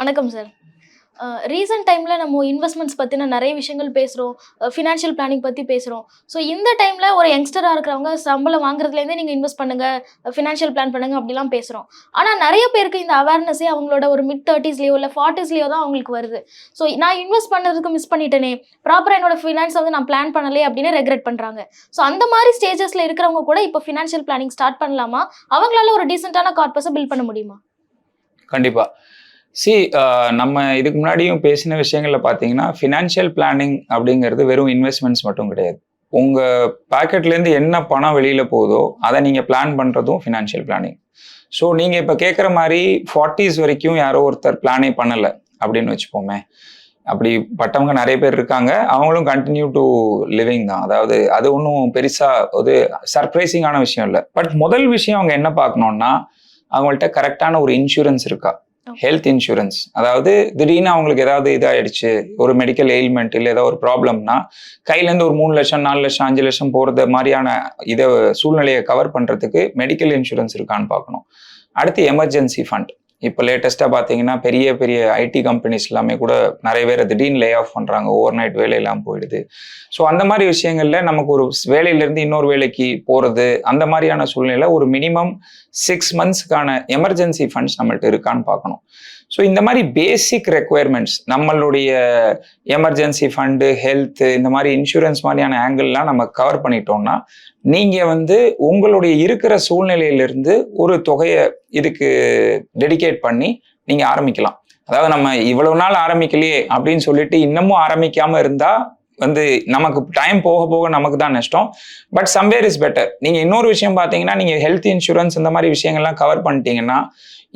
வணக்கம் sir recent டைமில் நம்ம இன்வெஸ்ட்மெண்ட்ஸ் பற்றின நிறைய விஷயங்கள் பேசுகிறோம் ஃபினான்ஷியல் பிளானிங் பற்றி பேசுகிறோம் ஸோ இந்த டைமில் ஒரு யங்ஸ்டராக இருக்கிறவங்க சம்பளம் வாங்குறதுலேருந்தே நீங்கள் இன்வெஸ்ட் பண்ணுங்கள் ஃபினான்ஷியல் பிளான் பண்ணுங்க அப்படிலாம் பேசுகிறோம் ஆனால் நிறைய பேருக்கு இந்த அவேர்னஸே அவங்களோட ஒரு மிட் தேர்ட்டிஸ்லேயோ இல்லை ஃபார்ட்டிஸ்லேயோ தான் அவங்களுக்கு வருது. ஸோ நான் இன்வெஸ்ட் பண்ணுறதுக்கு மிஸ் பண்ணிட்டேனே ப்ராப்பராக என்னோட ஃபினான்ஸ் வந்து நான் பிளான் பண்ணலே அப்படின்னு ரெக்ரெட் பண்ணுறாங்க ஸோ அந்த மாதிரி ஸ்டேஜஸில் இருக்கிறவங்க கூட இப்போ ஃபினான்ஷியல் பிளானிங் ஸ்டார்ட் பண்ணலாமா? அவங்களால ஒரு டீசெண்டான கார்பஸை பில்ட் பண்ண முடியுமா? கண்டிப்பா. சி uh, நம்ம இதுக்கு முன்னாடியும் பேசின விஷயங்களில் பார்த்தீங்கன்னா ஃபினான்ஷியல் பிளானிங் அப்படிங்கிறது வெறும் இன்வெஸ்ட்மெண்ட்ஸ் மட்டும் கிடையாது. உங்கள் பேக்கெட்லேருந்து என்ன பணம் வெளியில் போகுதோ அதை நீங்கள் பிளான் பண்ணுறதும் ஃபினான்ஷியல் பிளானிங் ஸோ நீங்கள் இப்போ கேட்குற மாதிரி ஃபார்ட்டிஸ் வரைக்கும் யாரோ ஒருத்தர் பிளானே பண்ணலை அப்படின்னு வச்சுப்போமே. அப்படி பட்டவங்க நிறைய பேர் இருக்காங்க. அவங்களும் கண்டினியூ டு லிவிங் தான். அதாவது அது ஒன்றும் பெருசாக ஒரு சர்ப்ரைசிங்கான விஷயம் இல்லை. பட் முதல் விஷயம் அவங்க என்ன பார்க்கணுன்னா அவங்கள்ட்ட கரெக்டான ஒரு இன்சூரன்ஸ் இருக்கா? ஹெல்த் இன்சூரன்ஸ் அதாவது திடீர்னு அவங்களுக்கு ஏதாவது இதாயிடுச்சு ஒரு மெடிக்கல் எயில்மெண்ட் இல்லை ஏதாவது ஒரு ப்ராப்ளம்னா கையிலேருந்து ஒரு மூணு லட்சம் நாலு லட்சம் அஞ்சு லட்சம் போகிறது மாதிரியான இதை சூழ்நிலையை கவர் பண்ணுறதுக்கு மெடிக்கல் இன்சூரன்ஸ் இருக்கான்னு பார்க்கணும். அடுத்து எமர்ஜென்சி ஃபண்ட் இப்போ லேட்டஸ்ட்டாக பார்த்தீங்கன்னா பெரிய பெரிய ஐடி கம்பெனிஸ் எல்லாமே கூட நிறைய பேர் திடீர்னு லே ஆஃப் பண்ணுறாங்க ஓவர் நைட் வேலையெல்லாம் போயிடுது. ஸோ அந்த மாதிரி விஷயங்களில் நமக்கு ஒரு வேலையிலேருந்து இன்னொரு வேலைக்கு போகிறது அந்த மாதிரியான சூழ்நிலை ஒரு மினிமம் சிக்ஸ் மந்த்ஸ்க்கான எமர்ஜென்சி ஃபண்ட்ஸ் நம்மள்ட்ட இருக்கான்னு பார்க்கணும். ஸோ இந்த மாதிரி பேசிக் ரெக்குயர்மெண்ட்ஸ் நம்மளுடைய எமர்ஜென்சி ஃபண்டு ஹெல்த்து இந்த மாதிரி இன்சூரன்ஸ் மாதிரியான ஆங்கிள்லாம் நம்ம கவர் பண்ணிட்டோம்னா நீங்கள் வந்து உங்களுடைய இருக்கிற சூழ்நிலையிலிருந்து ஒரு தொகையை இதுக்கு டெடிகேட் பண்ணி நீங்கள் ஆரம்பிக்கலாம். அதாவது நம்ம இவ்வளவு நாள் ஆரம்பிக்கலையே அப்படின்னு சொல்லிட்டு இன்னமும் ஆரம்பிக்காமல் இருந்தால் வந்து நமக்கு டைம் போக போக நமக்கு தான் நஷ்டம். பட் சம்வேர் இஸ் பெட்டர் நீங்கள் இன்னொரு விஷயம் பார்த்தீங்கன்னா நீங்கள் ஹெல்த் இன்சூரன்ஸ் இந்த மாதிரி விஷயங்கள்லாம் கவர் பண்ணிட்டீங்கன்னா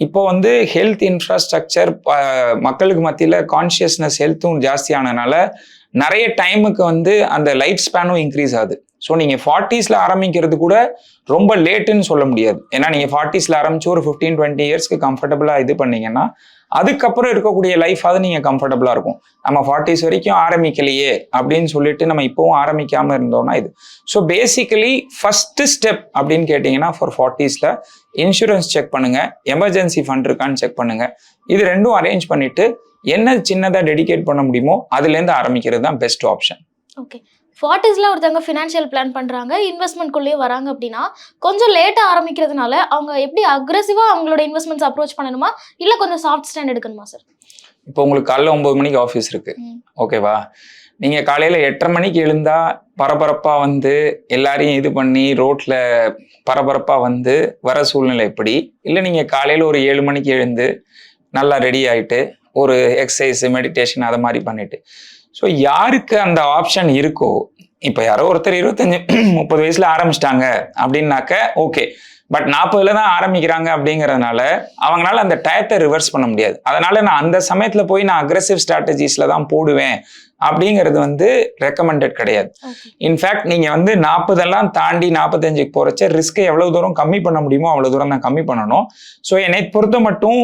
இப்போ வந்து ஹெல்த் இன்ஃப்ராஸ்ட்ரக்சர் மக்களுக்கு மத்தியில் கான்ஷியஸ்னஸ் ஹெல்த்தும் ஜாஸ்தியானதுனால நிறைய டைமுக்கு வந்து அந்த லைஃப் ஸ்பேனும் இன்க்ரீஸ் ஆகுது. ஸோ நீங்கள் ஃபார்ட்டிஸில் ஆரம்பிக்கிறது கூட ரொம்ப லேட்டுன்னு சொல்ல முடியாது. ஏன்னா நீங்கள் ஃபார்ட்டிஸில் ஆரம்பிச்சு ஒரு ஃபிஃப்டீன் டுவெண்ட்டி இயர்ஸ்க்கு கம்ஃபர்டபுளாக இது பண்ணீங்கன்னா அதுக்கப்புறம் இருக்கக்கூடிய லைஃபாவது நீங்கள் கம்ஃபர்டபுளாக இருக்கும். நம்ம ஃபார்ட்டிஸ் வரைக்கும் ஆரம்பிக்கலையே அப்படின்னு சொல்லிட்டு நம்ம இப்போவும் ஆரம்பிக்காமல் இருந்தோம்னா இது. ஸோ பேசிக்கலி ஃபஸ்ட்டு ஸ்டெப் அப்படின்னு கேட்டிங்கன்னா ஃபார் ஃபார்ட்டிஸில் இன்சூரன்ஸ் செக் பண்ணுங்கள் எமர்ஜென்சி ஃபண்ட் இருக்கான்னு செக் பண்ணுங்கள் இது ரெண்டும் அரேஞ்ச் பண்ணிவிட்டு என்ன சின்னதாக டெடிகேட் பண்ண முடியுமோ அதுலேருந்து ஆரம்பிக்கிறது தான் பெஸ்ட் ஆப்ஷன் ஓகே ஃபார்ட்டிஸில் ஒருத்தவங்க ஃபினான்ஷியல் பிளான் பண்ணுறாங்க இன்வெஸ்ட்மெண்ட்குள்ளேயே வராங்க அப்படின்னா கொஞ்சம் லேட்டாக ஆரம்பிக்கிறதுனால அவங்க எப்படி அக்ரெசிவாக அவங்களோட இன்வெஸ்ட்மெண்ட்ஸ் அப்ரோச் பண்ணணுமா? இல்லை கொஞ்சம் சாஃப்ட் ஸ்டாண்ட் எடுக்கணுமா சார் இப்போ உங்களுக்கு காலைல ஒன்பது மணிக்கு ஆஃபீஸ் இருக்கு. ம். ஓகேவா நீங்க காலையில எட்டரை மணிக்கு எழுந்தா பரபரப்பா வந்து எல்லாரையும் இது பண்ணி ரோட்ல பரபரப்பா வந்து வர சூழ்நிலை எப்படி? இல்லை நீங்க காலையில ஒரு ஏழு மணிக்கு எழுந்து நல்லா ரெடி ஆயிட்டு ஒரு எக்ஸசைஸ் மெடிடேஷன் அதை மாதிரி பண்ணிட்டு. ஸோ யாருக்கு அந்த ஆப்ஷன் இருக்கோ இப்போ யாரோ ஒருத்தர் இருபத்தஞ்சு முப்பது வயசுல ஆரம்பிச்சிட்டாங்க அப்படின்னாக்க ஓகே பட் நாற்பதுல தான் ஆரம்பிக்கிறாங்க அப்படிங்கறதுனால அவங்களால அந்த டயத்தை ரிவர்ஸ் பண்ண முடியாது. அதனால நான் அந்த சமயத்துல போய் நான் அக்ரெசிவ் ஸ்ட்ராட்டஜிஸ்ல தான் போடுவேன். அப்படிங்கிறது வந்து ரெக்கமெண்டட் கிடையாது. இன்ஃபேக்ட் நீங்க வந்து நாற்பதெல்லாம் தாண்டி நாற்பத்தஞ்சுக்கு போறச்ச ரிஸ்க்கை எவ்வளவு தூரம் கம்மி பண்ண முடியுமோ அவ்வளவு தூரம் தான் கம்மி பண்ணணும். ஸோ என்னை பொறுத்த மட்டும்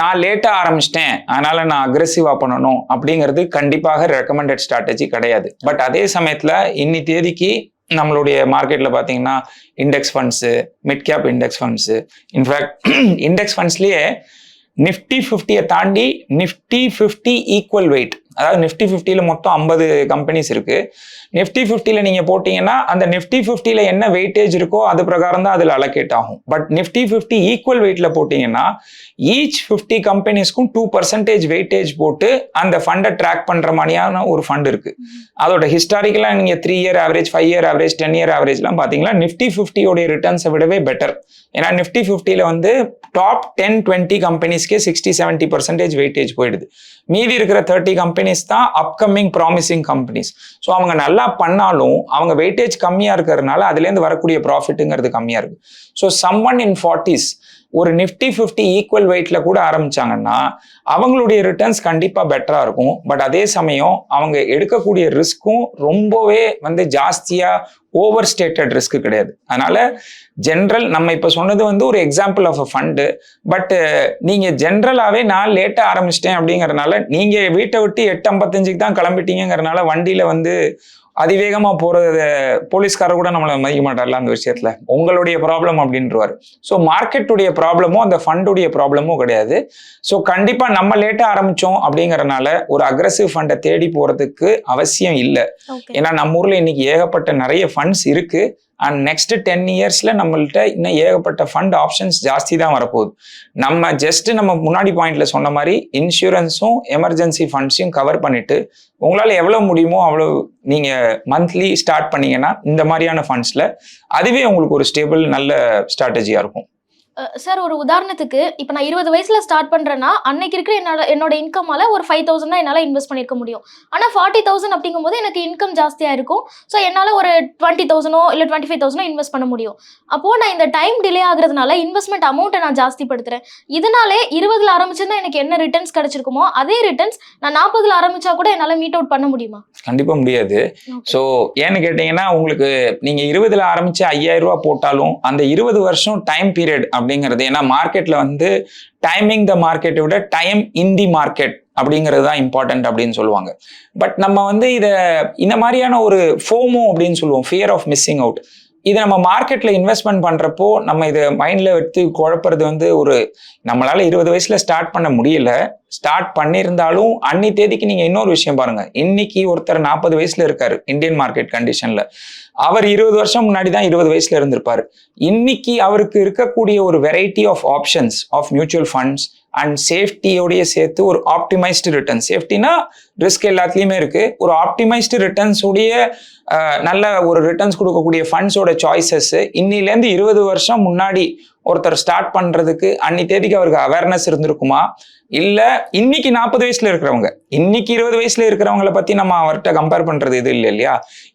நான் லேட்டா ஆரம்பிச்சிட்டேன். அதனால நான் அக்ரெசிவா பண்ணணும் அப்படிங்கிறது கண்டிப்பாக ரெக்கமெண்டட் ஸ்ட்ராட்டஜி கிடையாது. பட் அதே சமயத்துல இன்னி தேதிக்கு நம்மளுடைய மார்க்கெட்ல பாத்தீங்கன்னா index funds mid cap index funds in fact index ஃபண்ட்ஸ்லயே Nifty ஃபிஃப்டியை தாண்டி நிஃப்டி ஃபிஃப்டி ஈக்குவல் வெயிட் அதாவது நிஃப்டி ஃபிஃப்டியில் மொத்தம் ஐம்பது கம்பெனிஸ் இருக்கு. நிஃப்டி ஃபிஃப்டியில் நீங்கள் போட்டிங்கன்னா அந்த நிஃப்டி ஃபிஃப்டியில் என்ன வெயிட்டேஜ் இருக்கோ அது பிரகாரம் தான் அதில் அலோகேட் ஆகும். பட் நிஃப்டி ஃபிஃப்டி ஈக்குவல் வெயிட்டில் போட்டிங்கன்னா ஈச் ஃபிஃப்டி கம்பெனிஸ்க்கும் டூ பர்சன்டேஜ் வெயிட்டேஜ் போட்டு அந்த ஃபண்டை ட்ராக் பண்ணுற மாதிரியான ஒரு ஃபண்ட் இருக்கு. அதோட ஹிஸ்டாரிக்கலாக நீங்கள் three year average five year average ten year ஆவரேஜ்லாம் பார்த்தீங்கன்னா நிஃப்டி ஃபிஃப்டியோடைய ரிட்டர்ன்ஸை விடவே பெட்டர் ஏன்னா நிஃப்டி ஃபிஃப்டியில் வந்து டாப் டென் டுவெண்ட்டி கம்பெனிஸ்க்கே சிக்ஸ்டி செவன்ட்டி பர்சன்டேஜ் வெயிட்டேஜ் போயிடுது. மீதி இருக்கிற தேர்ட்டி கம்பெனி கம்பெனிஸ் தான் அப்கமிங் ப்ராமிசிங் கம்பெனிஸ் ஸோ அவங்க நல்லா பண்ணாலும் அவங்க வெயிட்டேஜ் கம்மியாக இருக்கிறதுனால அதுலேருந்து வரக்கூடிய ப்ராஃபிட்டுங்கிறது கம்மியாக இருக்கு. So some one in forties ஒரு நிஃப்டி ஃபிஃப்டி ஈக்குவல் வெயிட்ல கூட ஆரம்பிச்சாங்கன்னா அவங்களுடைய ரிட்டர்ன்ஸ் கண்டிப்பாக பெட்டராக இருக்கும். பட் அதே சமயம் அவங்க எடுக்கக்கூடிய ரிஸ்க்கும் ரொம்பவே வந்து ஜாஸ்தியாக ஓவர் ஸ்டேட்டட் ரிஸ்க் கிடையாது. அதனால ஜென்ரல் நம்ம இப்போ சொன்னது வந்து ஒரு example of a fund but நீங்க ஜென்ரலாகவே நான் லேட்டாக ஆரம்பிச்சிட்டேன் அப்படிங்கறதுனால நீங்க வீட்டை விட்டு எட்டு ஐம்பத்தஞ்சுக்கு தான் கிளம்பிட்டீங்கிறனால வண்டியில வந்து அதிவேகமா போறது போலீஸ்காரர் கூட நம்மளை மதிக்க மாட்டார்ல அந்த விஷயத்துல. உங்களுடைய ப்ராப்ளம் அப்படின்றவாரு. ஸோ மார்க்கெட்டுடைய ப்ராப்ளமும் அந்த ஃபண்டுடைய ப்ராப்ளமும் கிடையாது. ஸோ கண்டிப்பா நம்ம லேட்டா ஆரம்பிச்சோம் அப்படிங்கறனால ஒரு அக்ரஸிவ் ஃபண்டை தேடி போறதுக்கு அவசியம் இல்லை. ஏன்னா நம்ம ஊர்ல இன்னைக்கு ஏகப்பட்ட நிறைய ஃபண்ட்ஸ் இருக்கு. அண்ட் நெக்ஸ்ட் டென் இயர்ஸில் நம்மள்ட்ட இன்னும் ஏகப்பட்ட ஃபண்ட் ஆப்ஷன்ஸ் ஜாஸ்தி தான் வரப்போகுது. நம்ம ஜஸ்ட் நம்ம முன்னாடி பாயிண்ட்ல சொன்ன மாதிரி இன்சூரன்ஸும் எமர்ஜென்சி ஃபண்ட்ஸையும் கவர் பண்ணிட்டு உங்களால் எவ்வளோ முடியுமோ அவ்வளோ நீங்கள் மந்த்லி ஸ்டார்ட் பண்ணீங்கன்னா இந்த மாதிரியான ஃபண்ட்ஸில் அதுவே உங்களுக்கு ஒரு ஸ்டேபிள் நல்ல ஸ்ட்ராட்டஜியாக இருக்கும். சார் ஒரு உதாரணத்துக்கு இப்போ நான் இருபது வயசுல ஸ்டார்ட் பண்றேன்னா அன்னைக்கு இருக்கிற என்னோட என்னோட இன்கமால ஒரு ஃபைவ் தௌசண்ட் தான் என்னால் இன்வெஸ்ட் பண்ணிருக்க முடியும். ஆனால் ஃபார்ட்டி தௌசண்ட் அப்படிங்கும்போது எனக்கு இன்கம் ஜாஸ்தியாக இருக்கும். ஸோ என்னால் ஒரு டுவெண்ட்டி தௌசண்டோ இல்லை டுவெண்ட்டி ஃபைவ் தௌசண்டோ இன்வெஸ்ட் பண்ண முடியும். அப்போது நான் இந்த டைம் டிலே ஆகுறதுனால இன்வெஸ்ட்மெண்ட் அமௌண்ட்டை நான் ஜாஸ்தி படுத்துறேன் இதனாலே இருபதுல ஆரம்பிச்சிருந்தா எனக்கு என்ன ரிட்டர்ன்ஸ் கிடைச்சிருக்குமோ அதே ரிட்டர்ன்ஸ் நான் நாற்பதுல ஆரம்பிச்சா கூட என்னால் மீட் அவுட் பண்ண முடியுமா? கண்டிப்பா முடியாது. ஸோ ஏன்னு கேட்டீங்கன்னா உங்களுக்கு நீங்க இருபதுல ஆரம்பிச்சு ஐயாயிரம் ரூபாய் போட்டாலும் அந்த இருபது வருஷம் டைம் பீரியட் அப்படிங்கிறது. ஏன்னா மார்க்கெட்ல வந்து டைமிங் த மார்க்கெட்டை விட டைம் இன் தி மார்க்கெட் அப்படிங்கிறது தான் இம்பார்ட்டன்ட் அப்படின்னு சொல்லுவாங்க. பட் நம்ம வந்து இதை இந்த மாதிரியான ஒரு ஃபோமோ அப்படின்னு சொல்லுவோம் ஃபியர் ஆஃப் மிஸ்ஸிங் அவுட் இதை நம்ம மார்க்கெட்ல இன்வெஸ்ட்மெண்ட் பண்றப்போ நம்ம இதை மைண்ட்ல எடுத்து குழப்புறது வந்து ஒரு நம்மளால இருபது வயசுல ஸ்டார்ட் பண்ண முடியல. ஸ்டார்ட் பண்ணியிருந்தாலும் அன்னி தேதிக்கு நீங்க இன்னொரு விஷயம் பாருங்க. இன்னைக்கு ஒருத்தர் நாற்பது வயசுல இருக்காரு இந்தியன் மார்க்கெட் கண்டிஷன்ல அவர் இருபது வருஷம் முன்னாடி தான் இருபது வயசுல இருந்திருப்பார். இன்னைக்கு அவருக்கு இருக்கக்கூடிய ஒரு variety of options of mutual funds and சேஃப்டியோடைய சேர்த்து ஒரு ஆப்டிமைஸ்டு ரிட்டர்ன் சேஃப்டினா ரிஸ்க் எல்லாத்துலேயுமே இருக்கு. ஒரு ஆப்டிமைஸ்டு ரிட்டர்ன்ஸ் உடைய நல்ல ஒரு ரிட்டர்ன்ஸ் கொடுக்கக்கூடிய ஃபண்ட்ஸோட சாய்ஸஸ் இன்னிலேருந்து இருபது வருஷம் முன்னாடி ஒருத்தர் ஸ்டார்ட் பண்றதுக்கு அன்னி தேதிக்கு அவருக்கு அவேர்னஸ் இருந்திருக்குமா? இல்ல இன்னைக்கு நாற்பது வயசுல இருக்கிறவங்க இன்னைக்கு இருபது வயசுல இருக்கிறவங்கள பத்தி நம்ம அவர்கிட்ட கம்பேர் பண்றது இது இல்லை இல்லையா?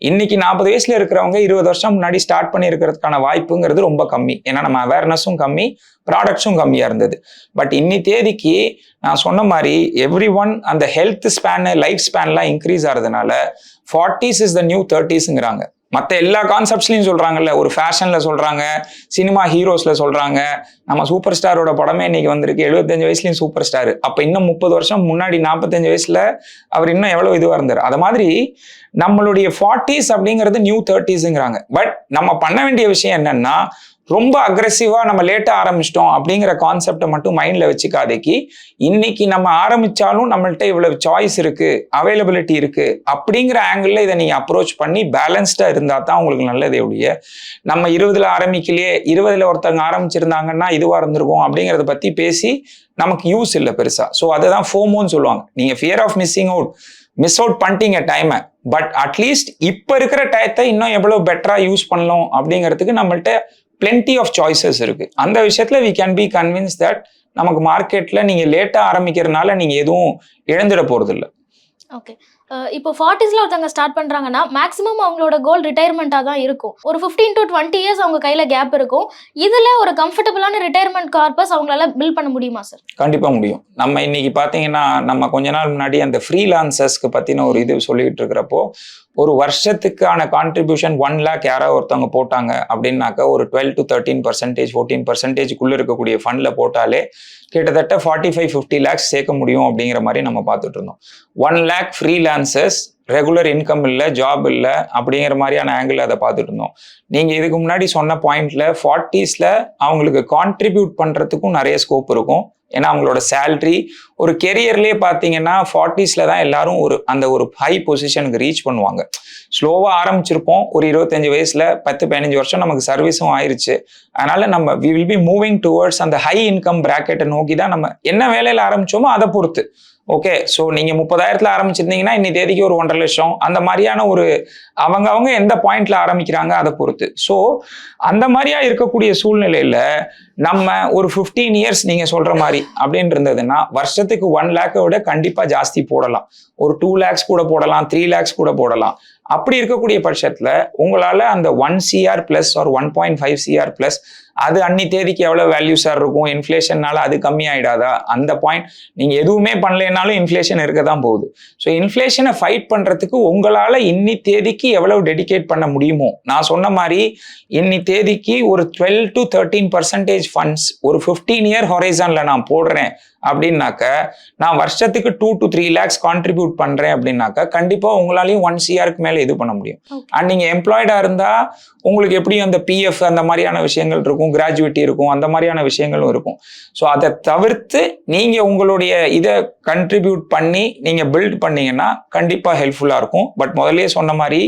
இன்னைக்கு நாற்பது வயசுல இருக்கிறவங்க இருபது வருஷம் முன்னாடி ஸ்டார்ட் பண்ணி இருக்கிறதுக்கான வாய்ப்புங்கிறது ரொம்ப கம்மி. ஏன்னா நம்ம அவேர்னஸும் கம்மி ப்ராடக்ட்ஸும் கம்மியா இருந்தது. பட் இன்னி தேதிக்கு நான் சொன்ன மாதிரி எவ்ரி ஒன் அந்த ஹெல்த் ஸ்பேனு லைஃப் ஸ்பேன்லாம் இன்க்ரீஸ் ஆகிறதுனால ஃபார்ட்டிஸ் இஸ் த நியூ தேர்ட்டிஸுங்கிறாங்க மற்ற எல்லா கான்செப்ட்ஸ்லையும் சொல்றாங்கல்ல. ஒரு ஃபேஷனில் சொல்றாங்க சினிமா ஹீரோஸ்ல சொல்றாங்க. நம்ம சூப்பர் ஸ்டாரோட படமே இன்னைக்கு வந்திருக்கு. எழுபத்தஞ்சு வயசுலேயும் சூப்பர் ஸ்டார் அப்போ இன்னும் முப்பது வருஷம் முன்னாடி நாற்பத்தஞ்சு வயசுல அவர் இன்னும் எவ்வளவு இதுவாக இருந்தார். அது மாதிரி நம்மளுடைய ஃபார்ட்டிஸ் அப்படிங்கிறது நியூ தேர்ட்டிஸுங்கிறாங்க பட் நம்ம பண்ண வேண்டிய விஷயம் என்னன்னா ரொம்ப அக்ரஸிவாக நம்ம லேட்டாக ஆரம்பிச்சிட்டோம் அப்படிங்கிற கான்செப்டை மட்டும் மைண்டில் வச்சுக்காதைக்கு இன்னைக்கு நம்ம ஆரம்பித்தாலும் நம்மள்கிட்ட இவ்வளவு சாய்ஸ் இருக்குது அவைலபிலிட்டி இருக்குது அப்படிங்கிற ஆங்கிளில் இதை நீங்கள் அப்ரோச் பண்ணி பேலன்ஸ்டாக இருந்தால் தான் உங்களுக்கு நல்லதே ஒழிய நம்ம இருபதில் ஆரம்பிக்கலையே இருபதில் ஒருத்தவங்க ஆரம்பிச்சிருந்தாங்கன்னா இதுவாக இருந்திருக்கும் அப்படிங்கிறத பற்றி பேசி நமக்கு யூஸ் இல்லை பெருசாக ஸோ அதுதான் ஃபோமோன்னு சொல்லுவாங்க. நீங்கள் fear of missing out miss out பண்ணிட்டீங்க டைமை பட் அட்லீஸ்ட் இப்போ இருக்கிற டயத்தை இன்னும் எவ்வளோ பெட்டராக யூஸ் பண்ணலாம் அப்படிங்கிறதுக்கு நம்மள்கிட்ட பிளென்டி ஆஃப் சாய்ஸஸ் இருக்கு. அந்த விஷயத்துல we can be convince that நமக்கு மார்க்கெட்டில் நீங்கள் லேட்டாக ஆரம்பிக்கிறதுனால நீங்க எதுவும் இழந்துட போகிறதில்ல ஓகே இப்போ ஃபார்ட்டிஸில் ஒருத்தவங்க ஸ்டார்ட் பண்ணுறாங்கன்னா மேக்ஸிமம் அவங்களோட கோல் ரிட்டையர்மெண்ட்டாக தான் இருக்கும். ஒரு ஃபிஃப்டீன் டு டுவெண்ட்டி இயர்ஸ் அவங்க கையில் கேப் இருக்கும். இதில் ஒரு கம்ஃபர்டபுளான ரிட்டையர்மெண்ட் கார்பஸ் அவங்களால பில் பண்ண முடியுமா சார் கண்டிப்பா முடியும். நம்ம இன்னைக்கு பாத்தீங்கன்னா நம்ம கொஞ்ச நாள் முன்னாடி அந்த ஃப்ரீலான்சர்ஸ்க்கு பத்தின ஒரு இது சொல்லிட்டு இருக்கிறப்போ ஒரு வருஷத்துக்கான கான்ட்ரிபியூஷன் ஒன் லேக் யாராவது ஒருத்தவங்க போட்டாங்க அப்படின்னாக்க ஒரு twelve to thirteen percentage fourteen பர்சன்டேஜ்க்குள்ள இருக்கக்கூடிய ஃபண்ட்ல போட்டாலே கிட்டத்தட்ட ஃபார்ட்டி ஃபைவ் ஃபிஃப்டி லேக்ஸ் சேர்க்க முடியும் அப்படிங்கிற மாதிரி நம்ம பார்த்துட்டு இருந்தோம். One lakh freelancers regular income இல்லை ஜாப் இல்லை அப்படிங்கிற மாதிரியான ஆங்கிள் அதை பார்த்துட்டு இருந்தோம். நீங்க இதுக்கு முன்னாடி சொன்ன பாயிண்ட்ல ஃபார்ட்டிஸில் அவங்களுக்கு கான்ட்ரிபியூட் பண்றதுக்கும் நிறைய ஸ்கோப் இருக்கும். ஏன்னா அவங்களோட சேல்ரி ஒரு கெரியர்லேயே பார்த்தீங்கன்னா ஃபார்ட்டிஸில் தான் எல்லாரும் ஒரு அந்த ஒரு ஹை பொசிஷனுக்கு ரீச் பண்ணுவாங்க. ஸ்லோவா ஆரம்பிச்சிருப்போம். ஒரு இருபத்தஞ்சு வயசுல பத்து பதினஞ்சு வருஷம் நமக்கு சர்வீஸும் ஆயிருச்சு. அதனால நம்ம we will be moving towards அந்த ஹை இன்கம் பிராக்கெட்டை நோக்கி தான் நம்ம என்ன வேலையில ஆரம்பிச்சோமோ அதை பொறுத்து. ஓகே ஸோ நீங்கள் முப்பதாயிரத்துல ஆரம்பிச்சிருந்தீங்கன்னா இன்னி தேதிக்கு ஒரு ஒன்றரை லட்சம். அந்த மாதிரியான ஒரு அவங்க அவங்க எந்த பாயிண்ட்ல ஆரம்பிக்கிறாங்க அதை பொறுத்து. ஸோ அந்த மாதிரியா இருக்கக்கூடிய சூழ்நிலையில நம்ம ஒரு 15 இயர்ஸ் நீங்கள் சொல்ற மாதிரி அப்படின்னு இருந்ததுன்னா வருஷத்துக்கு ஒன் லேக்கை விட கண்டிப்பாக ஜாஸ்தி போடலாம். ஒரு டூ லேக்ஸ் கூட போடலாம் த்ரீ லேக்ஸ் கூட போடலாம். அப்படி இருக்கக்கூடிய பட்சத்தில் உங்களால் அந்த ஒன் சிஆர் ப்ளஸ் ஒரு one point five CR plus அது அன்னி தேதிக்கு எவ்வளவு வேல்யூஸாக இருக்கும்? இன்ஃப்ளேஷன்னால அது கம்மியாயிடாதா அந்த பாயிண்ட் நீங்க எதுவுமே பண்ணலைனாலும் இன்ஃப்ளேஷன் இருக்க தான் போகுது. ஸோ இன்ஃப்ளேஷனை ஃபைட் பண்றதுக்கு உங்களால இன்னி தேதிக்கு எவ்வளவு டெடிகேட் பண்ண முடியுமோ? நான் சொன்ன மாதிரி இன்னி தேதிக்கு ஒரு twelve to thirteen percentage funds ஒரு ஃபிஃப்டீன் இயர் ஹொரைசான்ல நான் போடுறேன் அப்படின்னாக்க நான் வருஷத்துக்கு two to three lakhs contribute பண்றேன் அப்படின்னாக்க கண்டிப்பா உங்களாலையும் ஒன் சிஆருக்கு மேல இது பண்ண முடியும். அண்ட் நீங்க எம்ப்ளாய்டா இருந்தா உங்களுக்கு எப்படியும் அந்த பிஎஃப் அந்த மாதிரியான விஷயங்கள் இருக்கும். கிராஜுவிட்டி இருக்கும் அந்த மாதிரியான விஷயங்களும் இருக்கும். ஸோ அதை தவிர்த்து நீங்கள் உங்களுடைய இதை கண்ட்ரிபியூட் பண்ணி நீங்கள் பில்ட் பண்ணீங்கன்னா கண்டிப்பாக ஹெல்ப்ஃபுல்லாக இருக்கும். பட் முதல்லே சொன்ன மாதிரி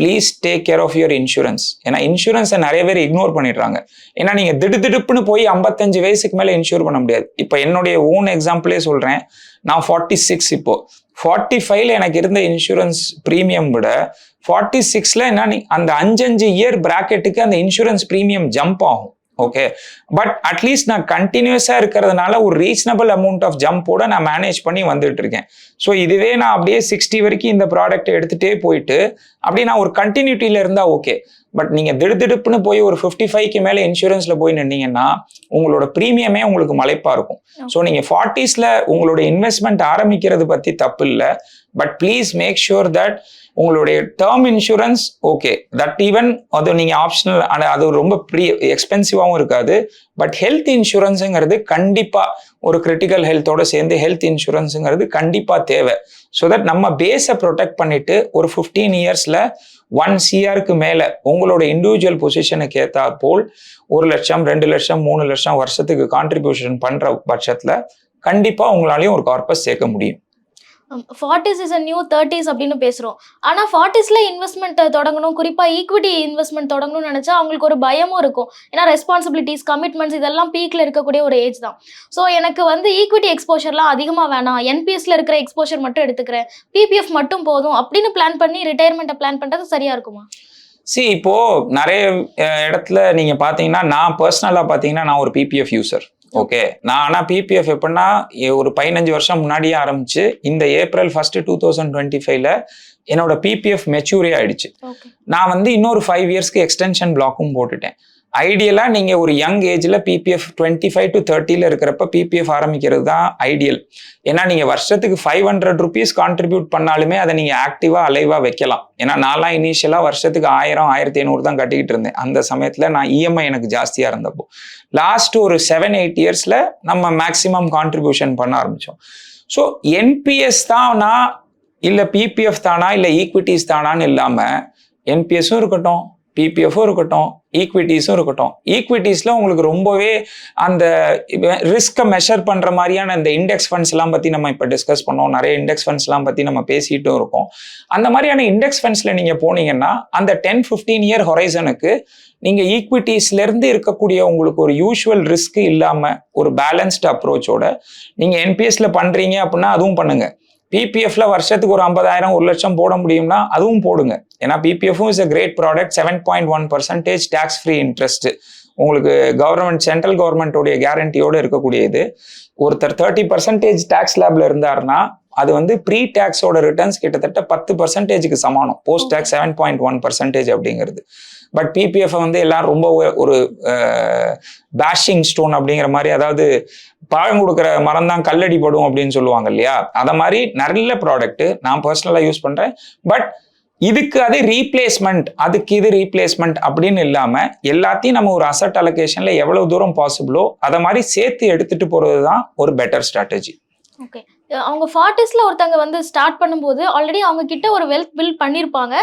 please take care of your insurance ஏன்னா இன்சூரன்ஸை நிறைய பேர் இக்னோர் பண்ணிடுறாங்க. ஏன்னா நீங்கள் திடுதிடுப்புன்னு போய் ஐம்பத்தஞ்சு வயசுக்கு மேலே இன்சூர் பண்ண முடியாது. இப்போ என்னுடைய ஓன் எக்ஸாம்பிளே சொல்கிறேன் நான் ஃபார்ட்டி சிக்ஸ் இப்போது ஃபார்ட்டி ஃபைவ்ல எனக்கு இருந்த இன்சூரன்ஸ் ப்ரீமியம் விட ஃபார்ட்டி சிக்ஸில் என்ன அந்த அஞ்சஞ்சு இயர் ப்ராக்கெட்டுக்கு அந்த இன்சூரன்ஸ் ப்ரீமியம் ஜம்ப் ஆகும். ஓகே பட் அட்லீஸ்ட் நான் கண்டினியூஸா இருக்கிறதுனால ஒரு ரீசனபிள் அமௌண்ட் ஆஃப் ஜம்போட நான் மேனேஜ் பண்ணி வந்துட்டு இருக்கேன். ஸோ இதுவே நான் அப்படியே சிக்ஸ்டி வரைக்கும் இந்த ப்ராடக்ட் எடுத்துட்டே போயிட்டு அப்படியே நான் ஒரு கண்டினியூட்டியில இருந்தா ஓகே பட் நீங்க திடுதிடுப்புன்னு போய் ஒரு ஃபிஃப்டி ஃபைவ்க்கு மேல இன்சூரன்ஸ்ல போய் நின்னீங்கன்னா உங்களோட ப்ரீமியமே உங்களுக்கு மலைப்பா இருக்கும். ஸோ நீங்க ஃபார்ட்டிஸ்ல உங்களோட இன்வெஸ்ட்மெண்ட் ஆரம்பிக்கிறது பத்தி தப்பு இல்லை but please make sure that உங்களுடைய term insurance okay that even அது நீங்க ஆப்ஷனல் ஆனால் அது ரொம்ப ப்ரீ எக்ஸ்பென்சிவாகவும் இருக்காது. பட் ஹெல்த் இன்சூரன்ஸுங்கிறது கண்டிப்பா ஒரு கிரிட்டிக்கல் ஹெல்த்தோட சேர்ந்து ஹெல்த் இன்சூரன்ஸுங்கிறது கண்டிப்பா தேவை. ஸோ தட் நம்ம பேஸை ப்ரொடெக்ட் பண்ணிட்டு ஒரு ஃபிஃப்டீன் இயர்ஸில் ஒன் சிஆருக்கு மேலே உங்களோட இண்டிவிஜுவல் பொசிஷனுக்கு ஏற்றா போல் ஒரு லட்சம் ரெண்டு லட்சம் மூணு லட்சம் வருஷத்துக்கு கான்ட்ரிபியூஷன் பண்ணுற பட்சத்தில் கண்டிப்பாக உங்களாலையும் ஒரு கார்பஸ் சேர்க்க முடியும். Forties is a new thirties அப்படின்னு பேசுகிறோம் ஆனால் ஃபார்ட்டிஸில் இன்வெஸ்ட்மெண்ட் தொடங்கணும் குறிப்பாக ஈக்விட்டி இன்வெஸ்ட்மெண்ட் தொடங்கணும்னு நினச்சா அவங்களுக்கு ஒரு பயமும் இருக்கும். ஏன்னா ரெஸ்பான்சிபிலிட்டிஸ் கமிட்மெண்ட்ஸ் இதெல்லாம் பீக்கில் இருக்கக்கூடிய ஒரு ஏஜ் தான். ஸோ எனக்கு வந்து ஈக்விட்டி எக்ஸ்போஷர்லாம் அதிகமாக வேணாம். என்பிஎஸ்ல இருக்கிற எக்ஸ்போஷர் மட்டும் எடுத்துக்கிறேன். பிபிஎஃப் மட்டும் போதும் அப்படின்னு பிளான் பண்ணி ரிட்டையர்மெண்ட்டை பிளான் பண்ணுறது சரியா இருக்குமா? சி இப்போ நிறைய இடத்துல நீங்க பாத்தீங்கன்னா நான் பர்சனலா பாத்தீங்கன்னா நான் ஒரு பிபிஎஃப் யூசர் ஓகே நான் ஆனா பிபிஎஃப் எப்படின்னா ஒரு பதினஞ்சு வருஷம் முன்னாடியே ஆரம்பிச்சு இந்த April first two thousand twenty ஃபைவ்ல என்னோட பிபிஎஃப் மெச்சூரே ஆயிடுச்சு. நான் வந்து இன்னொரு ஃபைவ் இயர்ஸ்க்கு எக்ஸ்டென்ஷன் பிளாக்கும் போட்டுட்டேன். ஐடியலாக நீங்கள் ஒரு யங் ஏஜில் பிபிஎஃப் டுவெண்ட்டி ஃபைவ் டு தேர்ட்டியில் இருக்கிறப்ப பிபிஎஃப் ஆரம்பிக்கிறது தான் ஐடியல் ஏன்னா நீங்கள் வருஷத்துக்கு ஃபைவ் ஹண்ட்ரட் ருபீஸ் கான்ட்ரிபியூட் பண்ணாலுமே அதை நீங்கள் ஆக்டிவாக அலைவாக வைக்கலாம். ஏன்னா நான்லாம் இனிஷியலாக வருஷத்துக்கு ஆயிரம் ஆயிரத்தி ஐநூறு தான் கட்டிக்கிட்டு இருந்தேன். அந்த சமயத்தில் நான் இஎம்ஐ எனக்கு ஜாஸ்தியாக இருந்தப்போ. லாஸ்ட் ஒரு செவன் எயிட் இயர்ஸில் நம்ம மேக்சிமம் கான்ட்ரிபியூஷன் பண்ண ஆரம்பித்தோம் ஸோ என்பிஎஸ் தானா இல்லை பிபிஎஃப் தானா இல்லை ஈக்விட்டிஸ் தானான்னு இல்லாமல் என்பிஎஸும் இருக்கட்டும். பிபிஎஃப்பும் இருக்கட்டும் ஈக்விட்டிஸும் இருக்கட்டும். ஈக்விட்டிஸில் உங்களுக்கு ரொம்பவே அந்த ரிஸ்க்கை மெஷர் பண்ணுற மாதிரியான இந்த இண்டெக்ஸ் ஃபண்ட்ஸ்லாம் பற்றி நம்ம இப்போ டிஸ்கஸ் பண்ணோம். நிறைய இண்டெக்ஸ் ஃபண்ட்ஸ்லாம் பற்றி நம்ம பேசிகிட்டும் இருக்கோம். அந்த மாதிரியான இண்டெக்ஸ் ஃபண்ட்ஸில் நீங்கள் போனீங்கன்னா அந்த டென் ஃபிஃப்டீன் இயர் ஹொரைசனுக்கு நீங்கள் ஈக்விட்டிஸ்லேருந்து இருக்கக்கூடிய உங்களுக்கு ஒரு யூஷுவல் ரிஸ்க் இல்லாமல் ஒரு பேலன்ஸ்டு அப்ரோச்சோட நீங்கள் என்பிஎஸ்ல பண்ணுறீங்க அப்படின்னா அதுவும் பண்ணுங்கள் பிபிஎஃப்ல வருஷத்துக்கு ஒரு ஐம்பதாயிரம் ஒரு லட்சம் போட முடியும்னா அதுவும் போடுங்க. ஏன்னா பிபிஎஃப்பும் is a great product seven point one percentage tax free interest உங்களுக்கு கவர்மெண்ட் சென்ட்ரல் கவர்மெண்ட்டோடைய கேரண்டியோடு இருக்கக்கூடியது. ஒருத்தர் தேர்ட்டி பர்சன்டேஜ் டேக்ஸ் லேப்ல இருந்தாருன்னா அது வந்து ப்ரீ டேக்ஸோட ரிட்டர்ன்ஸ் கிட்டத்தட்ட பத்து பர்சன்டேஜுக்கு சமானம். Post tax seven point one percentage அப்படிங்கிறது. பட் பிபிஎஃப் வந்து எல்லாம் ரொம்ப ஒரு பேஷிங் ஸ்டோன் அப்படிங்கிற மாதிரி அதாவது பழம் கொடுக்குற மரம் தான் கல்லடி படும் அப்படின்னு சொல்லுவாங்க இல்லையா? அத மாதிரி நல்ல ப்ராடக்ட் நான் பர்சனலாக யூஸ் பண்றேன். பட் இதுக்கு அது ரீப்ளேஸ்மெண்ட் அதுக்கு இது ரீப்ளேஸ்மெண்ட் அப்படின்னு இல்லாம எல்லாத்தையும் நம்ம ஒரு அசட் அலோகேஷன்ல எவ்வளவு தூரம் பாசிபிளோ அதை மாதிரி சேர்த்து எடுத்துட்டு போறது தான் ஒரு பெட்டர் ஸ்ட்ராட்டஜி ஓகே அவங்க ஃபார்ட்டிஸில் ஒருத்தங்க வந்து ஸ்டார்ட் பண்ணும்போது ஆல்ரெடி அவங்க கிட்ட ஒரு வெல்த் பில்ட் பண்ணியிருப்பாங்க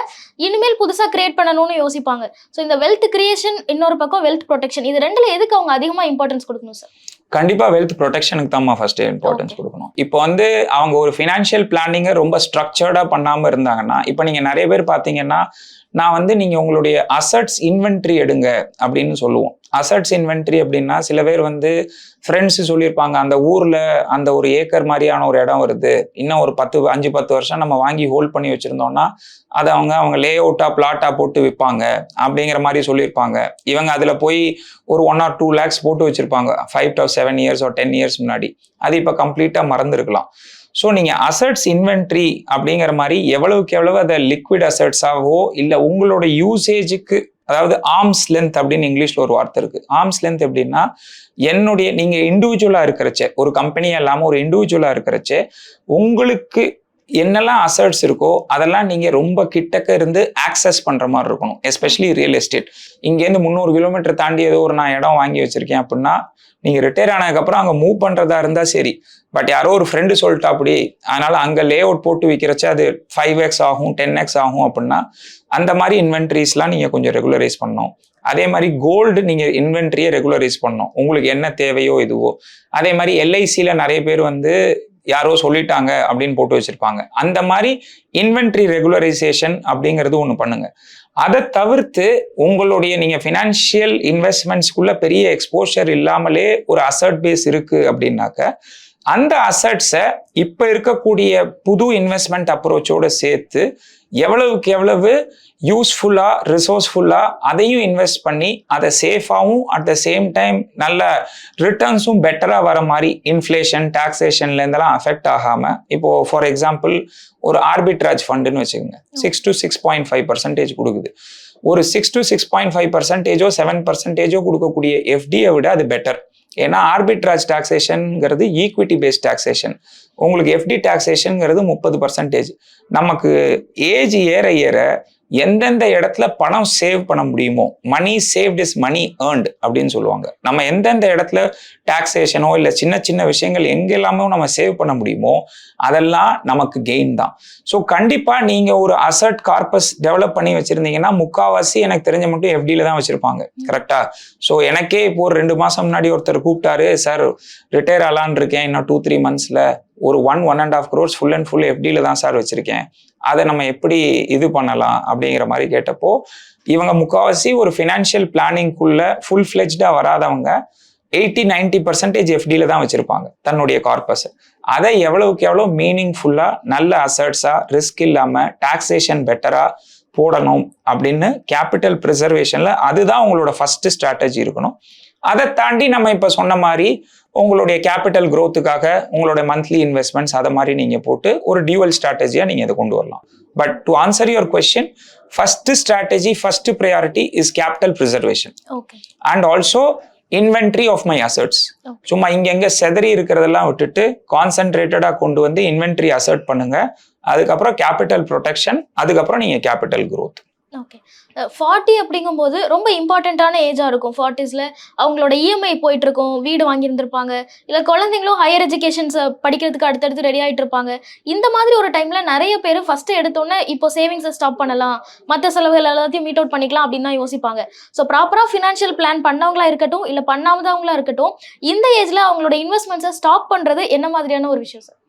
இனிமேல் புதுசாக கிரியேட் பண்ணணும்னு யோசிப்பாங்க. ஸோ இந்த வெல்த் கிரியேஷன் இன்னொரு பக்கம் வெல்த் ப்ரொடெக்ஷன் இது ரெண்டுல எதுக்கு அவங்க அதிகமாக இம்பார்ட்டன்ஸ் கொடுக்கணும் சார் கண்டிப்பா வெல்த் ப்ரொடெக்ஷனுக்கு தான் ஃபர்ஸ்ட் இம்பார்ட்டன்ஸ். கொடுக்கணும். இப்போ வந்து அவங்க ஒரு ஃபினான்ஷியல் பிளானிங்கை ரொம்ப ஸ்ட்ரக்சர்டா பண்ணாம இருந்தாங்கன்னா இப்போ நீங்க நிறைய பேர் பாத்தீங்கன்னா நான் வந்து நீங்கள் உங்களுடைய அசட்ஸ் இன்வென்ட்ரி எடுங்க அப்படின்னு சொல்லுவோம். அசட்ஸ் இன்வென்ட்ரி அப்படின்னா சில பேர் வந்து ஃப்ரெண்ட்ஸ் சொல்லியிருப்பாங்க அந்த ஊரில் அந்த ஒரு ஏக்கர் மாதிரியான ஒரு இடம் வருது. இன்னும் ஒரு பத்து அஞ்சு பத்து வருஷம் நம்ம வாங்கி ஹோல்ட் பண்ணி வச்சுருந்தோம்னா அதை அவங்க அவங்க லே அவுட்டாக பிளாட்டாக போட்டு விற்பாங்க அப்படிங்கிற மாதிரி சொல்லியிருப்பாங்க. இவங்க அதில் போய் ஒரு ஒன் ஆர் டூ லேக்ஸ் போட்டு வச்சுருப்பாங்க. ஃபைவ் டு செவன் இயர்ஸ் ஒரு டென் இயர்ஸ் முன்னாடி. அது இப்போ கம்ப்ளீட்டாக மறந்துருக்கலாம். ஸோ நீங்கள் அசட்ஸ் இன்வென்ட்ரி அப்படிங்கிற மாதிரி எவ்வளவுக்கு எவ்வளவு அதை லிக்விட் அசட்ஸாகவோ இல்லை உங்களோட யூசேஜுக்கு அதாவது ஆர்ம்ஸ் லென்த் அப்படின்னு இங்கிலீஷில் ஒரு வார்த்தை இருக்குது ஆர்ம்ஸ் லென்த் எப்படின்னா என்னுடைய நீங்கள் இண்டிவிஜுவலாக இருக்கிறச்சே ஒரு கம்பெனி இல்லாமல் ஒரு இண்டிவிஜுவலாக இருக்கிறச்சே உங்களுக்கு என்னெல்லாம் அசர்ட்ஸ் இருக்கோ அதெல்லாம் நீங்கள் ரொம்ப கிட்டக்க இருந்து ஆக்சஸ் பண்ணுற மாதிரி இருக்கணும் எஸ்பெஷலி ரியல் எஸ்டேட் இங்கேருந்து முந்நூறு கிலோமீட்டர் தாண்டி ஏதோ ஒரு நான் இடம் வாங்கி வச்சுருக்கேன் அப்படின்னா நீங்கள் ரிட்டையர் ஆனதுக்கப்புறம் அங்கே மூவ் பண்ணுறதா இருந்தால் சரி. பட் யாரோ ஒரு ஃப்ரெண்டு சொல்லிட்டா அப்படி அதனால் அங்கே லே அவுட் போட்டு விற்கிறச்ச அது ஃபைவ் எக்ஸ் ஆகும் டென் எக்ஸ் ஆகும் அப்படின்னா அந்த மாதிரி இன்வென்ட்ரிஸ்லாம் நீங்கள் கொஞ்சம் ரெகுலரைஸ் பண்ணணும். அதே மாதிரி கோல்டு நீங்கள் இன்வென்ட்ரியை ரெகுலரைஸ் பண்ணணும். உங்களுக்கு என்ன தேவையோ இதுவோ அதே மாதிரி எல்ஐசியில் நிறைய பேர் வந்து யாரோ சொல்லிட்டாங்க அப்படின்னு போட்டு வச்சிருப்பாங்க. அந்த மாதிரி இன்வென்ட்ரி ரெகுலரைசேஷன் அப்படிங்கிறது ஒன்று பண்ணுங்க. அதை தவிர்த்து உங்களுடைய நீங்க ஃபினான்ஷியல் இன்வெஸ்ட்மெண்ட்ஸ்க்குள்ள பெரிய எக்ஸ்போஷர் இல்லாமலே ஒரு அசர்ட் பேஸ் இருக்கு அப்படின்னாக்க அந்த அசட்ஸை இப்போ இருக்கக்கூடிய புது இன்வெஸ்ட்மெண்ட் அப்ரோச்சோட சேர்த்து எவ்வளவுக்கு எவ்வளவு யூஸ்ஃபுல்லா ரிசோர்ஸ்ஃபுல்லா அதையும் இன்வெஸ்ட் பண்ணி அதை சேஃபாகவும் அட் த சேம் டைம் நல்ல ரிட்டர்ன்ஸும் பெட்டரா வர மாதிரி இன்ஃப்ளேஷன் டாக்ஸேஷன்ல இருந்தெல்லாம் அஃபெக்ட் ஆகாம இப்போ ஃபார் எக்ஸாம்பிள் ஒரு ஆர்பிட்ராஜ் ஃபண்டுன்னு வச்சுக்கோங்க. Six to six point five percentage கொடுக்குது. ஒரு six to six point five பர்சன்டேஜோ seven பர்சன்டேஜோ கொடுக்கக்கூடிய எஃப்டியை விட அது பெட்டர் ஏன்னா ஆர்பிட்ராஜ் டாக்ஸேஷனுங்கிறது ஈக்விட்டி பேஸ்ட் டாக்ஸேஷன் உங்களுக்கு எஃப்டி டாக்ஸேஷனுங்கிறது முப்பது பர்சன்டேஜ் நமக்கு ஏஜ் ஏற ஏற எந்தெந்த இடத்துல பணம் சேவ் பண்ண முடியுமோ money saved is money earned அப்படின்னு சொல்லுவாங்க. நம்ம எந்தெந்த இடத்துல டாக்ஸேஷனோ இல்லை சின்ன சின்ன விஷயங்கள் எங்கெல்லாமோ நம்ம சேவ் பண்ண முடியுமோ அதெல்லாம் நமக்கு கெயின் தான். ஸோ கண்டிப்பாக நீங்கள் ஒரு அசட் கார்பஸ் டெவலப் பண்ணி வச்சுருந்தீங்கன்னா முக்காவாசி எனக்கு தெரிஞ்ச மட்டும் எஃப்டியில் தான் வச்சுருப்பாங்க. கரெக்டா ஸோ எனக்கே இப்போ ஒரு ரெண்டு மாதம் முன்னாடி ஒருத்தர் கூப்பிட்டாரு சார் ரிட்டையர் ஆலான் இருக்கேன் இன்னும் டூ த்ரீ மந்த்ஸில் ஒரு one one and half crores full and full எஃப்டியில் தான் சார் வச்சுருக்கேன். அதை நம்ம எப்படி இது பண்ணலாம் அப்படிங்கிற மாதிரி கேட்டப்போ இவங்க முக்கால்வாசி ஒரு ஃபினான்ஷியல் பிளானிங்குள்ளே ஃபுல் ஃப்ளெஜ்டாக வராதவங்க எயிட்டி நைன்டி பர்சன்டேஜ் எஃப்டியில் தான் வச்சுருப்பாங்க தன்னுடைய கார்பஸ் அதை எவ்வளவுக்கு எவ்வளோ மீனிங்ஃபுல்லாக நல்ல அசர்ட்ஸாக ரிஸ்க் இல்லாமல் டாக்ஸேஷன் பெட்டராக போடணும் அப்படின்னு கேபிட்டல் ப்ரிசர்வேஷனில் அதுதான் உங்களோட ஃபஸ்ட்டு ஸ்ட்ராட்டஜி இருக்கணும். அதை தாண்டி நம்ம இப்போ சொன்ன மாதிரி உங்களுடைய கேபிட்டல் growthக்காக உங்களுடைய மந்த்லி இன்வெஸ்ட்மெண்ட்ஸ் அதை மாதிரி நீங்கள் போட்டு ஒரு டியூவல் ஸ்ட்ராட்டஜியாக நீங்கள் இதை கொண்டு வரலாம். But to answer your question first strategy first priority is capital preservation and also inventory of my assets. சும்மா இங்கங்க செதறி இருக்கிறதெல்லாம் விட்டுட்டு கான்சென்ட்ரேட்டடா கொண்டு வந்து இன்வென்ட்ரி அசர்ட் பண்ணுங்க. அதுக்கப்புறம் கேபிட்டல் ப்ரொடெக்ஷன் அதுக்கப்புறம் நீங்க கேபிட்டல் growth. ஓகே ஃபார்ட்டி அப்படிங்கும்போது ரொம்ப இம்பார்ட்டண்ட்டான ஏஜாக இருக்கும். ஃபார்ட்டிஸில் அவங்களோட இஎம்ஐ போயிட்டுருக்கோம் வீடு வாங்கியிருந்திருப்பாங்க. இல்லை குழந்தைங்களும் ஹையர் எஜுகேஷன்ஸை படிக்கிறதுக்கு அடுத்தடுத்து ரெடி ஆகிட்டு இருப்பாங்க. இந்த மாதிரி ஒரு டைமில் நிறைய பேர் ஃபஸ்ட்டு எடுத்தோன்னே இப்போ சேவிங்ஸை ஸ்டாப் பண்ணலாம். மற்ற செலவுகள் எல்லாத்தையும் மீட் அவுட் பண்ணிக்கலாம் அப்படின்னு தான் யோசிப்பாங்க. ஸோ ப்ராப்பராக ஃபினான்ஷியல் பிளான் பண்ணவங்களா இருக்கட்டும் இல்லை பண்ணாமதவங்களா இருக்கட்டும் இந்த ஏஜில் அவங்களோட இன்வெஸ்ட்மெண்ட்ஸை ஸ்டாப் பண்ணுறது என்ன மாதிரியான ஒரு விஷயம் சார்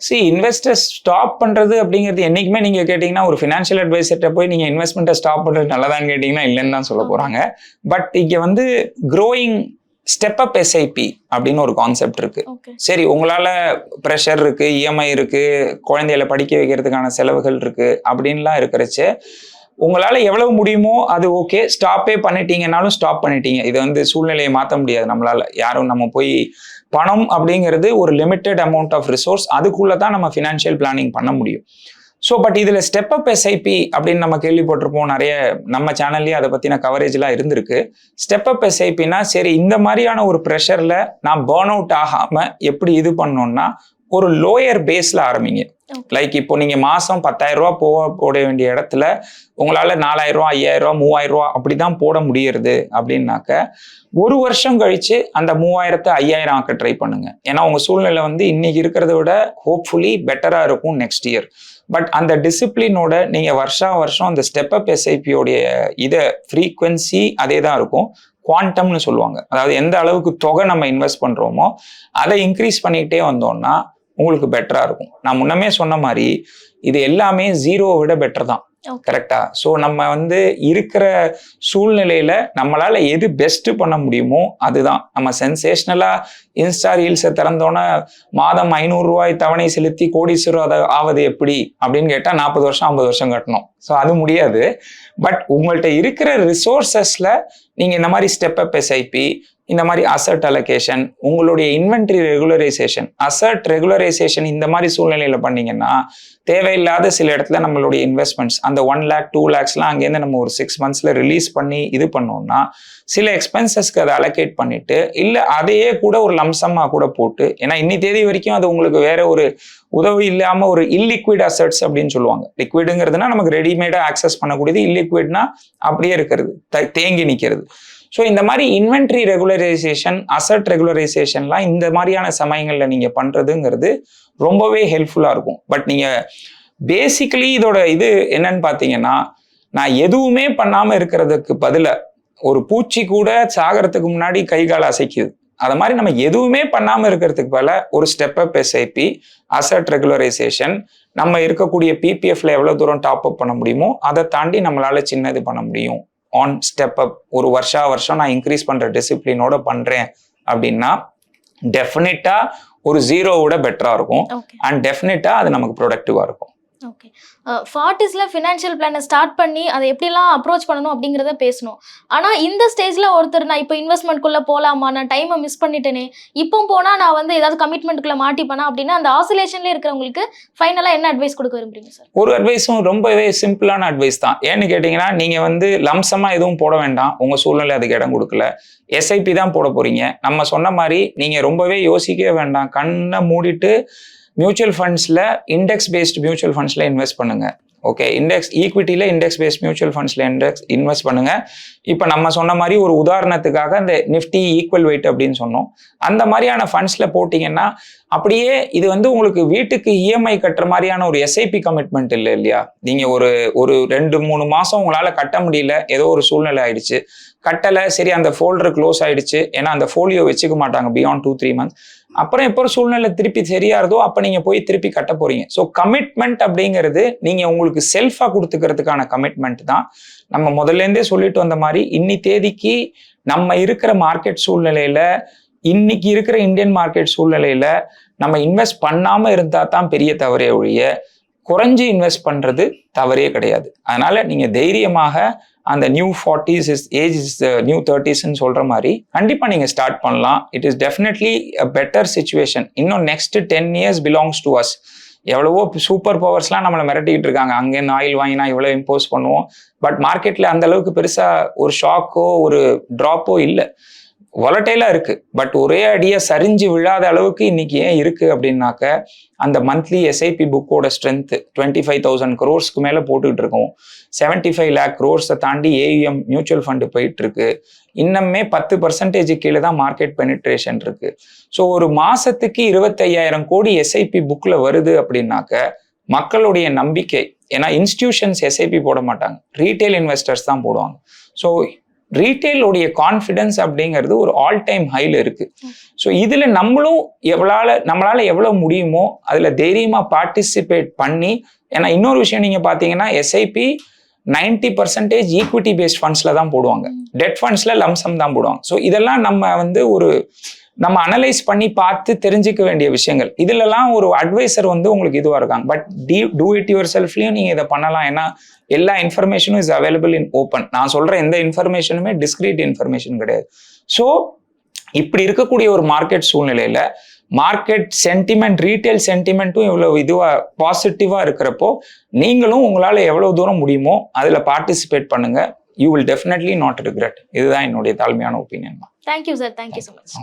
சி இன்வெஸ்டர்ஸ் ஸ்டாப் பண்றது அப்படிங்கிறது என்னைக்குமே நீங்க கேட்டீங்கன்னா ஒரு ஃபினான்ஷியல் அட்வைசர்கிட்ட போய் நீங்க இன்வெஸ்ட்மெண்ட்டை ஸ்டாப் பண்றது நல்லதான்னு கேட்டீங்கன்னா இல்லைன்னு தான் சொல்ல போறாங்க. பட் இங்க வந்து க்ரோயிங் ஸ்டெப் அப் எஸ்ஐபி அப்படின்னு ஒரு கான்செப்ட் இருக்கு. சரி உங்களால ப்ரெஷர் இருக்கு இஎம்ஐ இருக்கு குழந்தைகளை படிக்க வைக்கிறதுக்கான செலவுகள் இருக்கு அப்படின்லாம் இருக்கிறச்ச உங்களால எவ்வளவு முடியுமோ அது ஓகே ஸ்டாப்பே பண்ணிட்டீங்கனாலும் ஸ்டாப் பண்ணிட்டீங்க. இது வந்து சூழ்நிலையை மாற்ற முடியாது நம்மளால. யாரும் நம்ம போய் பணம் அப்படிங்கிறது ஒரு லிமிட்டெட் அமௌண்ட் ஆஃப் ரிசோர்ஸ் அதுக்குள்ளே தான் நம்ம ஃபினான்ஷியல் பிளானிங் பண்ண முடியும். ஸோ பட் இதில் ஸ்டெப் அப் எஸ்ஐபி அப்படின்னு நம்ம கேள்விப்பட்டிருப்போம். நிறைய நம்ம சேனல்லேயே அதை பற்றின கவரேஜ்லாம் இருந்திருக்கு. ஸ்டெப் அப் எஸ்ஐபினா சரி இந்த மாதிரியான ஒரு ப்ரெஷரில் நான் பேர்ன் அவுட் ஆகாமல் எப்படி இது பண்ணோம்னா ஒரு லோயர் பேஸில் ஆரம்பிங்க. லைக் இப்போ நீங்கள் மாதம் பத்தாயிரம் ரூபா போக போட வேண்டிய இடத்துல உங்களால் நாலாயிரம் ரூபா ஐயாயிரம் ரூபா மூவாயிரம் ரூபா அப்படி தான் போட முடியறது அப்படின்னாக்க ஒரு வருஷம் கழிச்சு அந்த மூவாயிரத்தை ஐயாயிரம் ஆக்க ட்ரை பண்ணுங்க. ஏன்னா உங்க சூழ்நிலை வந்து இன்னைக்கு இருக்கிறத விட ஹோப்ஃபுல்லி பெட்டரா இருக்கும் நெக்ஸ்ட் இயர் பட் அந்த டிசிப்ளினோட நீங்கள் வருஷா வருஷம் அந்த ஸ்டெப் அப் எஸ்ஐபியோடைய இதை ஃப்ரீக்வன்சி அதே தான் இருக்கும். குவாண்டம்னு சொல்லுவாங்க. அதாவது எந்த அளவுக்கு தொகை நம்ம இன்வெஸ்ட் பண்ணுறோமோ அதை இன்க்ரீஸ் பண்ணிக்கிட்டே வந்தோம்னா உங்களுக்கு பெட்டராக இருக்கும். நான் முன்னமே சொன்ன மாதிரி இது எல்லாமே ஜீரோவை விட பெட்டர் தான். கரெக்டா ஸோ நம்ம வந்து இருக்கிற சூழ்நிலையில நம்மளால எது பெஸ்ட் பண்ண முடியுமோ அதுதான். நம்ம சென்சேஷனலா இன்ஸ்டா ரீல்ஸை திறந்தோன்னே மாதம் ஐநூறு ரூபாய் தவணை செலுத்தி கோடீஸ்வரர் அதை ஆவது எப்படி? அப்படின்னு கேட்டால் நாற்பது வருஷம் ஐம்பது வருஷம் கட்டணும். ஸோ அது முடியாது. பட் உங்கள்கிட்ட இருக்கிற ரிசோர்சஸ்ல நீங்க இந்த மாதிரி ஸ்டெப் அப் எஸ்ஐபி இந்த மாதிரி அசர்ட் அலோகேஷன் உங்களுடைய இன்வென்ட்ரி ரெகுலரைசேஷன் அசர்ட் ரெகுலரைசேஷன் இந்த மாதிரி சூழ்நிலையில் பண்ணீங்கன்னா தேவையில்லாத சில இடத்துல நம்மளுடைய இன்வெஸ்ட்மெண்ட்ஸ் அந்த ஒன் லேக் டூ லேக்ஸ்லாம் அங்கேருந்து நம்ம ஒரு சிக்ஸ் மந்த்ஸில் ரிலீஸ் பண்ணி இது பண்ணோம்னா சில எக்ஸ்பென்சஸ்க்கு அதை அலோகேட் பண்ணிட்டு இல்லை அதையே கூட ஒரு லம்சமாக கூட போட்டு ஏன்னா இன்னி தேதி வரைக்கும் அது உங்களுக்கு வேற ஒரு உதவி இல்லாமல் ஒரு இல்லிக்விட் அசட்ஸ் அப்படின்னு சொல்லுவாங்க. லிக்விடுங்கிறதுனா நமக்கு ரெடிமேடாக ஆக்சஸ் பண்ணக்கூடியது இல்லிக்விட்னா அப்படியே இருக்கிறது த- தேங்கி நிற்கிறது ஸோ இந்த மாதிரி இன்வென்ட்ரி ரெகுலரைசேஷன் அசட் ரெகுலரைசேஷன்லாம் இந்த மாதிரியான சமயங்களில் நீங்கள் பண்ணுறதுங்கிறது ரொம்பவே ஹெல்ப்ஃபுல்லாக இருக்கும். பட் நீங்கள் பேசிக்கலி இதோட இது என்னன்னு பார்த்தீங்கன்னா நான் எதுவுமே பண்ணாமல் இருக்கிறதுக்கு பதிலாக ஒரு பூச்சி கூட சாகிறதுக்கு முன்னாடி கை கால் அசைக்குது. அது மாதிரி நம்ம எதுவுமே பண்ணாமல் இருக்கிறதுக்கு பல ஒரு step up SIP asset regularisation நம்ம இருக்கக்கூடிய பிபிஎஃப்ல எவ்வளோ தூரம் டாப் அப் பண்ண முடியுமோ அதை தாண்டி நம்மளால சின்னது பண்ண முடியும். ஆன் ஸ்டெப் அப் ஒரு வருஷா வருஷம் நான் இன்க்ரீஸ் பண்ற டிசிப்ளினோட பண்றேன் அப்படின்னா டெஃபினட்டா ஒரு ஜீரோவோட பெட்டரா இருக்கும். அண்ட் டெஃபினட்டா அது நமக்கு ப்ரொடக்டிவா இருக்கும். ஓகே ஃபார்ட்டிஸில் ஃபினான்ஷியல் பிளானை ஸ்டார்ட் பண்ணி அதை எப்படிலாம் அப்ரோச் பண்ணணும் அப்படிங்கிறத பேசணும். ஆனால் இந்த ஸ்டேஜில் ஒருத்தர் நான் இப்போ இன்வெஸ்ட்மெண்ட்குள்ளே போகலாமா நான் டைமை மிஸ் பண்ணிட்டேனே. இப்போ போனால் நான் வந்து ஏதாவது கமிட்மெண்ட்டுக்குள்ளே மாட்டிப்பேனா அப்படின்னா அந்த ஆசிலேஷன்லேயே இருக்கிறவங்களுக்கு ஃபைனலாக என்ன அட்வைஸ் கொடுக்க விரும்புறீங்க சார் ஒரு அட்வைஸும் ரொம்பவே சிம்பிளான அட்வைஸ் தான். ஏன்னு கேட்டிங்கன்னா நீங்கள் வந்து லம்சமாக எதுவும் போட வேண்டாம். உங்கள் சூழ்நிலை அதுக்கு இடம் கொடுக்கல. எஸ்ஐபி தான் போட போகிறீங்க நம்ம சொன்ன மாதிரி நீங்கள் ரொம்பவே யோசிக்கவே வேண்டாம். கண்ணை மூடிட்டு மியூச்சுவல் ஃபண்ட்ஸில் இண்டெக்ஸ் பேஸ்டு மியூச்சுவல் ஃபண்ட்ஸில் இன்வெஸ்ட் பண்ணுங்க. ஓகே இண்டெக்ஸ் ஈக்விட்டியில் இண்டெக்ஸ் பேஸ்ட் மியூச்சுவல் ஃபண்ட்ஸில் இண்டெக்ஸ் இன்வெஸ்ட் பண்ணுங்க. இப்போ நம்ம சொன்ன மாதிரி ஒரு உதாரணத்துக்காக இந்த நிஃப்டி ஈக்குவல் வெயிட் அப்படின்னு சொன்னோம். அந்த மாதிரியான ஃபண்ட்ஸில் போட்டிங்கன்னா அப்படியே இது வந்து உங்களுக்கு வீட்டுக்கு இஎம்ஐ கட்டுற மாதிரியான ஒரு எஸ்ஐபி கமிட்மெண்ட் இல்லை இல்லையா? நீங்கள் ஒரு ஒரு ரெண்டு மூணு மாதம் உங்களால் கட்ட முடியல. ஏதோ ஒரு சூழ்நிலை ஆயிடுச்சு. கட்டலை சரி அந்த ஃபோல்டர் க்ளோஸ் ஆயிடுச்சு. ஏன்னா அந்த ஃபோலியோ வச்சுக்க மாட்டாங்க பியாண்ட் டூ த்ரீ மந்த்ஸ் அப்புறம் எப்போ சூழ்நிலை திருப்பி சரியாறதோ அப்போ நீங்கள் போய் திருப்பி கட்ட போறீங்க. ஸோ கமிட்மெண்ட் அப்படிங்கிறது நீங்கள் உங்களுக்கு செல்ஃபாக கொடுத்துக்கிறதுக்கான கமிட்மெண்ட் தான். நம்ம முதல்லேருந்தே சொல்லிட்டு வந்த மாதிரி இன்னி தேதிக்கு நம்ம இருக்கிற மார்க்கெட் சூழ்நிலையில இன்னைக்கு இருக்கிற இந்தியன் மார்க்கெட் சூழ்நிலையில நம்ம இன்வெஸ்ட் பண்ணாமல் இருந்தால் தான் பெரிய தவறே ஒழிய குறைஞ்சு இன்வெஸ்ட் பண்ணுறது தவறே கிடையாது. அதனால நீங்கள் தைரியமாக அந்த new forties is age is new தேர்ட்டிஸ்ன்னு சொல்ற மாதிரி கண்டிப்பா நீங்க ஸ்டார்ட் பண்ணலாம். It is definitely a better situation இன்னும் next ten years belongs to us எவ்வளவோ சூப்பர் பவர்ஸ்லாம் நம்மளை மிரட்டிக்கிட்டு இருக்காங்க. அங்கேருந்து ஆயில் வாங்கினா இவ்வளோ இம்போஸ் பண்ணுவோம். பட் மார்க்கெட்ல அந்த அளவுக்கு பெருசா ஒரு ஷாக்கோ ஒரு ட்ராப்போ இல்லை. வொலட்டைலாக இருக்குது பட் ஒரே அடியாக சரிஞ்சு விழாத அளவுக்கு இன்னைக்கு ஏன் இருக்குது அப்படின்னாக்க அந்த மந்த்லி எஸ்ஐபி புக்கோட ஸ்ட்ரென்த் டுவெண்ட்டி ஃபைவ் தௌசண்ட் க்ரோர்ஸ்க்கு மேலே போட்டுக்கிட்டு இருக்கோம். செவன்டி ஃபைவ் லேக் க்ரோர்ஸை தாண்டி ஏயுஎம் மியூச்சுவல் ஃபண்டு போயிட்டுருக்கு. இன்னமே இன்னுமே பத்து பர்சன்டேஜ் கீழே தான் மார்க்கெட் பெனிட்ரேஷன் இருக்குது ஸோ ஒரு மாதத்துக்கு இருபத்தையாயிரம் கோடி எஸ்ஐபி புக்கில் வருது அப்படின்னாக்க மக்களுடைய நம்பிக்கை ஏன்னா இன்ஸ்டிடியூஷன்ஸ் எஸ்ஐபி போட மாட்டாங்க. ரீட்டைல் இன்வெஸ்டர்ஸ் தான் போடுவாங்க. ஸோ ரீட்டைலுடைய கான்ஃபிடென்ஸ் அப்படிங்கிறது ஒரு ஆல் டைம் ஹைல இருக்கு. ஸோ இதுல நம்மளும் எவ்வளால நம்மளால எவ்வளவு முடியுமோ அதுல தைரியமா பார்ட்டிசிபேட் பண்ணி ஏன்னா இன்னொரு விஷயம் நீங்க பாத்தீங்கன்னா SIP ninety percentage equity based ஃபண்ட்ஸில் தான் போடுவாங்க. டெட் ஃபண்ட்ஸில் லம்சம் தான் போடுவாங்க. ஸோ இதெல்லாம் நம்ம வந்து ஒரு நம்ம அனலைஸ் பண்ணி பார்த்து தெரிஞ்சுக்க வேண்டிய விஷயங்கள். இதுலலாம் ஒரு அட்வைசர் வந்து உங்களுக்கு இதுவாக இருக்காங்க. But D do it your செல்ஃப்லையும் நீங்கள் இதை பண்ணலாம். ஏன்னா எல்லா இன்ஃபர்மேஷனும் இஸ் அவைலபிள் இன் ஓப்பன் நான் சொல்கிற எந்த இன்ஃபர்மேஷனுமே டிஸ்கிரீட் இன்ஃபர்மேஷன் கிடையாது. ஸோ இப்படி இருக்கக்கூடிய ஒரு மார்க்கெட் சூழ்நிலையில் மார்க்கெட் சென்டிமெண்ட் ரீட்டைல் சென்டிமெண்ட்டும் இவ்வளவு இதுவா பாசிட்டிவா இருக்கிறப்போ நீங்களும் உங்களால எவ்வளவு தூரம் முடியுமோ அதுல பார்ட்டிசிபேட் பண்ணுங்க. You will definitely not regret இதுதான் என்னுடைய தாழ்மையான opinion thank you sir thank you so much